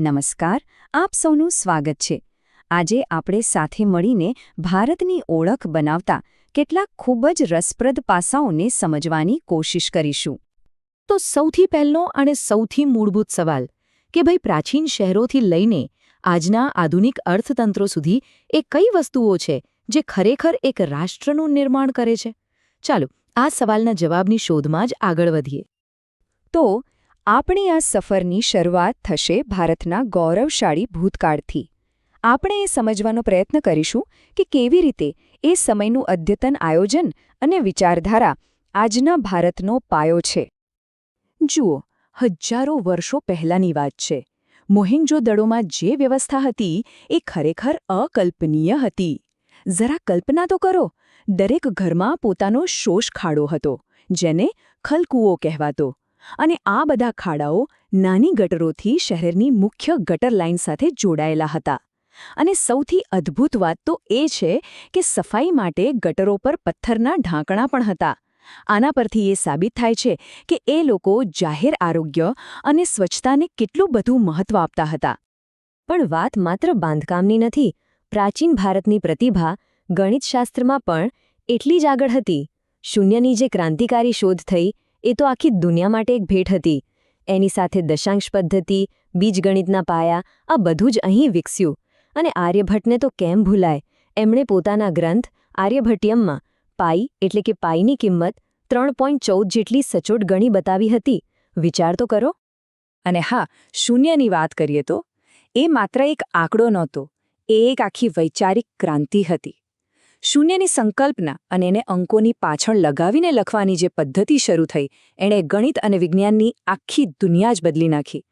નમસ્કાર, આપ સૌનું સ્વાગત છે. આજે આપણે સાથે મળીને ભારતની ઓળખ બનાવતા કેટલાક ખૂબ જ રસપ્રદ પાસાઓને સમજવાની કોશિશ કરીશું. તો સૌથી પહેલો અને સૌથી મૂળભૂત સવાલ કે ભાઈ પ્રાચીન શહેરોથી લઈને આજના આધુનિક અર્થતંત્રો સુધી એ કઈ વસ્તુઓ છે જે ખરેખર એક રાષ્ટ્રનું નિર્માણ કરે છે? ચાલો આ સવાલના જવાબની શોધમાં જ આગળ વધીએ. તો આપણી આ સફરની શરૂઆત થશે ભારતના ગૌરવશાળી ભૂતકાળથી. આપણે એ સમજવાનો પ્રયત્ન કરીશું કે કેવી રીતે એ સમયનું અદ્યતન આયોજન અને વિચારધારા આજના ભારતનો પાયો છે. જુઓ, હજારો વર્ષો પહેલાંની વાત છે. મોહિંજો દડોમાં જે વ્યવસ્થા હતી એ ખરેખર અકલ્પનીય હતી. જરા કલ્પના તો કરો, દરેક ઘરમાં પોતાનો શોષ ખાડો હતો, જેને ખલકૂવો કહેવાતો. અને આ બધા ખાડાઓ નાની ગટરોથી શહેરની મુખ્ય ગટર લાઇન સાથે જોડાયેલા હતા. અને સૌથી અદ્ભુત વાત તો એ છે કે સફાઈ માટે ગટરો પર પથ્થરના ઢાંકણા પણ હતા. આના પરથી એ સાબિત થાય છે કે એ લોકો જાહેર આરોગ્ય અને સ્વચ્છતાને કેટલું બધું મહત્વ આપતા હતા. પણ વાત માત્ર બાંધકામની નથી, પ્રાચીન ભારતની પ્રતિભા ગણિતશાસ્ત્રમાં પણ એટલી જ આગળ હતી. શૂન્યની જે ક્રાંતિકારી શોધ થઈ એ તો આખી દુનિયા માટે એક ભેટ હતી. એની સાથે દશાંશ પદ્ધતિ, બીજગણિતના પાયા, આ બધું જ અહીં વિકસ્યું. અને આર્યભટ્ટને તો કેમ ભૂલાય? એમણે પોતાના ગ્રંથ, આર્યભટ્ટિયમમાં, પાઈ એટલે કે પાઈની કિંમત, ત્રણ જેટલી સચોટ ગણી બતાવી હતી. વિચાર તો કરો. અને હા, શૂન્યની વાત કરીએ તો, એ માત્ર એક આંકડો નહોતો. એ એક આખી વૈચારિક ક્રાંતિ હતી. શૂન્યની સંકલ્પના અને એને અંકોની પાછળ લગાવીને લખવાની જે પદ્ધતિ શરૂ થઈ, એણે ગણિત અને વિજ્ઞાનની આખી દુનિયા જ બદલી નાખી.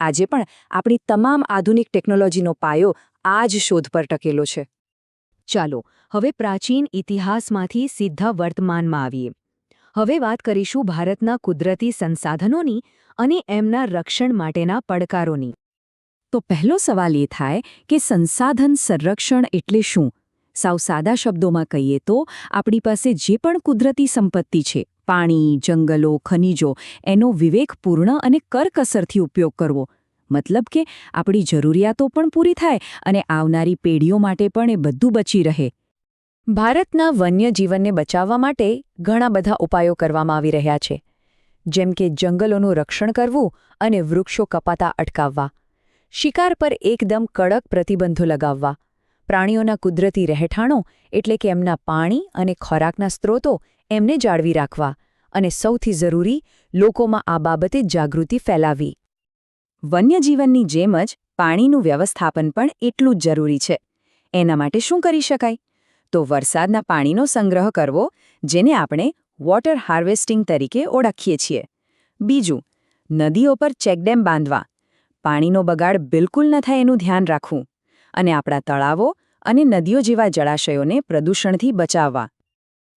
આજે પણ આપણી તમામ આધુનિક ટેકનોલોજીનો પાયો આ જ શોધ પર ટકેલો છે. ચાલો, હવે પ્રાચીન ઇતિહાસમાંથી સીધા વર્તમાનમાં આવીએ. હવે વાત કરીશું ભારતના કુદરતી સંસાધનોની અને એમના રક્ષણ માટેના પડકારોની. તો પહેલો સવાલ એ થાય કે સંસાધન સંરક્ષણ એટલે શું? સાવ સાદા શબ્દોમાં કહીએ તો, આપણી પાસે જે પણ કુદરતી સંપત્તિ છે, પાણી, જંગલો, ખનિજો, એનો વિવેકપૂર્ણ અને કરકસરથી ઉપયોગ કરવો. મતલબ કે, આપણી જરૂરિયાતો પણ પૂરી થાય અને આવનારી પેઢીઓ માટે પણ એ બધું બચી રહે. ભારતના વન્યજીવનને બચાવવા માટે ઘણા બધા ઉપાયો કરવામાં આવી રહ્યા છે. જેમ કે જંગલોનું રક્ષણ કરવું અને વૃક્ષો કપાતા અટકાવવા. શિકાર પર એકદમ કડક પ્રતિબંધો લગાવવા. પ્રાણીઓના કુદરતી રહેઠાણો એટલે કે એમના પાણી અને ખોરાકના સ્ત્રોતો એમને જાળવી રાખવા અને સૌથી જરૂરી, લોકોમાં આ બાબતે જાગૃતિ ફેલાવી વન્યજીવનની જેમ જ પાણીનું વ્યવસ્થાપન પણ એટલું જ જરૂરી છે. એના માટે શું કરી શકાય? તો વરસાદના પાણીનો સંગ્રહ કરવો, જેને આપણે વોટર હાર્વેસ્ટિંગ તરીકે ઓળખીએ છીએ. બીજું, નદીઓ પર ચેકડેમ બાંધવા. પાણીનો બગાડ બિલકુલ ન થાય એનું ધ્યાન રાખવું. અને આપણા તળાવો અને નદીઓ જેવા જળાશયોને પ્રદૂષણથી બચાવવા.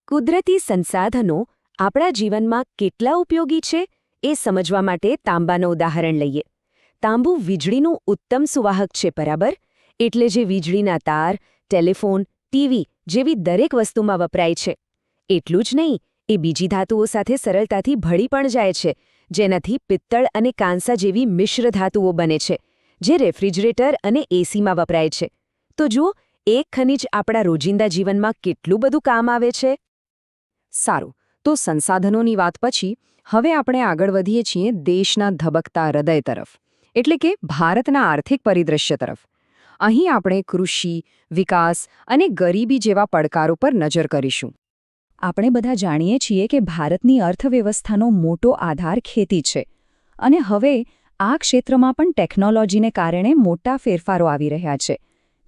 કુદરતી સંસાધનો આપણા જીવનમાં કેટલા ઉપયોગી છે એ સમજવા માટે તાંબાનું ઉદાહરણ લઈએ. તાંબુ વીજળીનું ઉત્તમ સુવાહક છે, બરાબર? એટલે જે વીજળીના તાર, ટેલિફોન, ટીવી જેવી દરેક વસ્તુમાં વપરાય છે. એટલું જ નહીં, એ બીજી ધાતુઓ સાથે સરળતાથી ભળી પણ જાય છે, જેનાથી પિત્તળ અને કાંસા જેવી મિશ્ર ધાતુઓ બને છે. જે રેફ્રિજરેટર અને એસીમાં વપરાય છે. તો જુઓ, એક ખનિજ આપણા રોજિંદા જીવનમાં કેટલું બધું કામ આવે છે? સારું, તો સંસાધનોની વાત પછી, હવે આપણે આગળ વધીએ છીએ દેશના ધબકતા હૃદય તરફ, એટલે કે ભારતના આર્થિક પરિદ્રશ્ય તરફ. અહીં આપણે કૃષિ, વિકાસ અને ગરીબી જેવા પડકારો પર નજર કરીશું. આપણે બધા જાણીએ છીએ કે ભારતની અર્થવ્યવસ્થાનો મોટો આધાર ખેતી છે. અને હવે આ ક્ષેત્રમાં પણ ટેકનોલોજીને કારણે મોટા ફેરફારો આવી રહ્યા છે.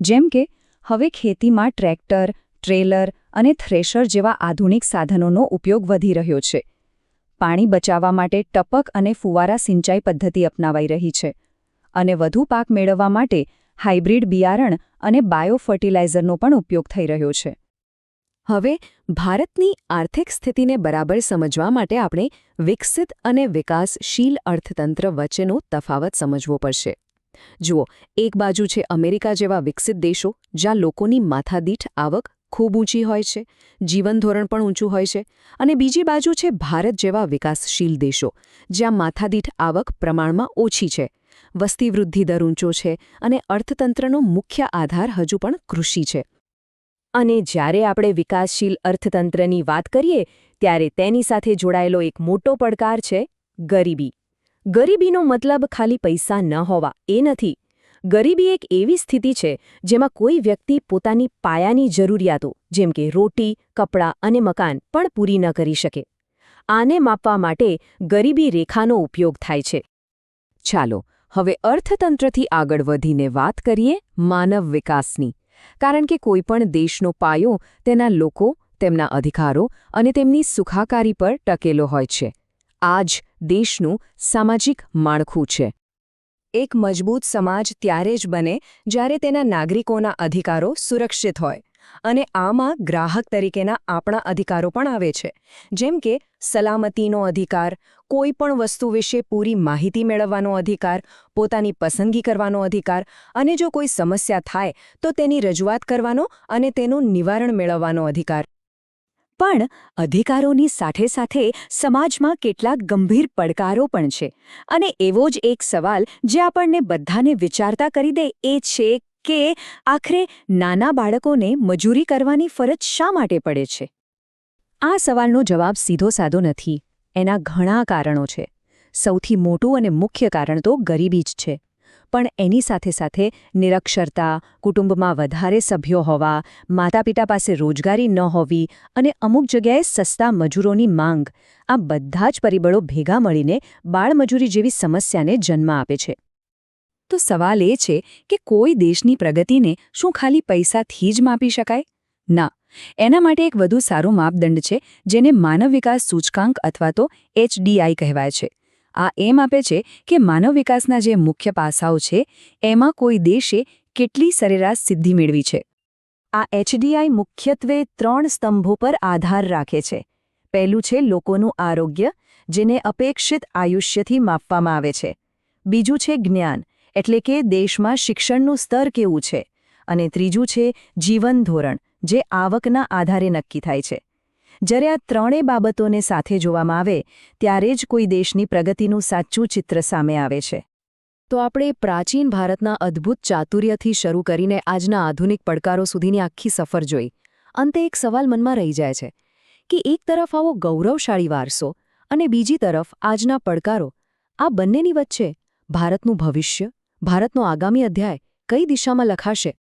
જેમ કે, હવે ખેતીમાં ટ્રેક્ટર, ટ્રેલર અને થ્રેશર જેવા આધુનિક સાધનોનો ઉપયોગ વધી રહ્યો છે. પાણી બચાવવા માટે ટપક અને ફુવારા સિંચાઈ પદ્ધતિ અપનાવાઈ રહી છે. અને વધુ પાક મેળવવા માટે હાઇબ્રિડ બિયારણ અને બાયો ફર્ટિલાઇઝરનો પણ ઉપયોગ થઈ રહ્યો છે. હવે, ભારતની આર્થિક સ્થિતિને બરાબર સમજવા માટે આપણે વિકસિત અને વિકાસશીલ અર્થતંત્ર વચ્ચેનો તફાવત સમજવો પડશે. જુઓ, એક બાજુ છે અમેરિકા જેવા વિકસિત દેશો, જ્યાં લોકોની માથાદીઠ આવક ખૂબ ઊંચી હોય છે જીવનધોરણ પણ ઊંચું હોય છે, અને બીજી બાજુ છે ભારત જેવા વિકાસશીલ દેશો, જ્યાં માથાદીઠ આવક પ્રમાણમાં ઓછી છે, વસ્તી વૃદ્ધિ દર ઊંચો છે, અને અર્થતંત્રનો મુખ્ય આધાર હજુ પણ કૃષિ છે. અને જ્યારે આપણે વિકાસશીલ અર્થતંત્રની વાત કરીએ, ત્યારે તેની સાથે જોડાયેલો એક મોટો પડકાર છે ગરીબી. ગરીબીનો મતલબ ખાલી પૈસા ન હોવા, એ નથી. ગરીબી એક એવી સ્થિતિ છે જેમાં કોઈ વ્યક્તિ પોતાની પાયાની જરૂરિયાતો, જેમ કે રોટી, કપડાં અને મકાન, પણ પૂરી ન કરી શકે. આને માપવા માટે ગરીબી રેખાનો ઉપયોગ થાય છે. ચાલો, હવે અર્થતંત્રથી આગળ વધીને વાત કરીએ માનવ વિકાસની. કારણ કે કોઈપણ દેશનો પાયો તેના લોકો, તેમના અધિકારો અને તેમની સુખાકારી પર ટકેલો હોય છે. આ જ દેશનું સામાજિક માળખું છે. એક મજબૂત સમાજ ત્યારે જ બને જ્યારે તેના નાગરિકોના અધિકારો સુરક્ષિત હોય અને આમાં ગ્રાહક તરીકેના આપણા અધિકારો પણ આવે છે. જેમ કે, સલામતીનો અધિકાર કોઈ પણ વસ્તુ વિશે પૂરી માહિતી મેળવવાનો અધિકાર, પોતાની પસંદગી કરવાનો અધિકાર અને જો કોઈ સમસ્યા થાય, તો તેની રજૂઆત કરવાનો અને તેનું નિવારણ મેળવવાનો અધિકાર. પણ અધિકારોની સાથે સાથે સમાજમાં કેટલાક ગંભીર પડકારો પણ છે. અને એવો જ એક સવાલ જે આપણને બધાને વિચારતા કરી દે એ છે કે આખરે નાના બાળકોને મજૂરી કરવાની ફરજ શા માટે પડે છે? આ સવાલનો જવાબ સીધો સાદો નથી. એના ઘણા કારણો છે. સૌથી મોટું અને મુખ્ય કારણ તો ગરીબી જ છે. પણ એની સાથે સાથે નિરક્ષરતા, કુટુંબમાં વધારે સભ્યો હોવા, માતાપિતા પાસે રોજગારી ન હોવી અને અમુક જગ્યાએ સસ્તા મજૂરોની માંગ, આ બધા જ પરિબળો ભેગા મળીને બાળમજૂરી જેવી સમસ્યાને જન્મ આપે છે. તો સવાલ એ છે કે કોઈ દેશની પ્રગતિને શું ખાલી પૈસાથી જ માપી શકાય? ના એના માટે એક વધુ સારો માપદંડ છે, જેને માનવ વિકાસ સૂચકાંક અથવા તો એચડીઆઈ કહેવાય છે. આ એમ આપે છે કે માનવ વિકાસના જે મુખ્ય પાસાઓ છે, એમાં કોઈ દેશે કેટલી સરેરાશ સિદ્ધિ મેળવી છે. આ એચડીઆઈ મુખ્યત્વે ત્રણ સ્તંભો પર આધાર રાખે છે. પહેલું છે લોકોનું આરોગ્ય, જેને અપેક્ષિત આયુષ્યથી માપવામાં આવે છે. બીજું છે જ્ઞાન, એટલે કે દેશમાં શિક્ષણનું સ્તર કેવું છે. અને ત્રીજું છે જીવન ધોરણ જે આવકના આધારે નક્કી થાય છે. જ્યારે આ ત્રણેય બાબતોને સાથે જોવામાં આવે, ત્યારે જ કોઈ દેશની પ્રગતિનું સાચું ચિત્ર સામે આવે છે. તો આપણે પ્રાચીન ભારતના અદ્ભુત ચાતુર્યથી શરૂ કરીને આજના આધુનિક પડકારો સુધીની આખી સફર જોઈ. અંતે એક સવાલ મનમાં રહી જાય છે, કે એક તરફ આવો ગૌરવશાળી વારસો અને બીજી તરફ આજના પડકારો, આ બંનેની વચ્ચે ભારતનું ભવિષ્ય, ભારતનો આગામી અધ્યાય કઈ દિશામાં લખાશે?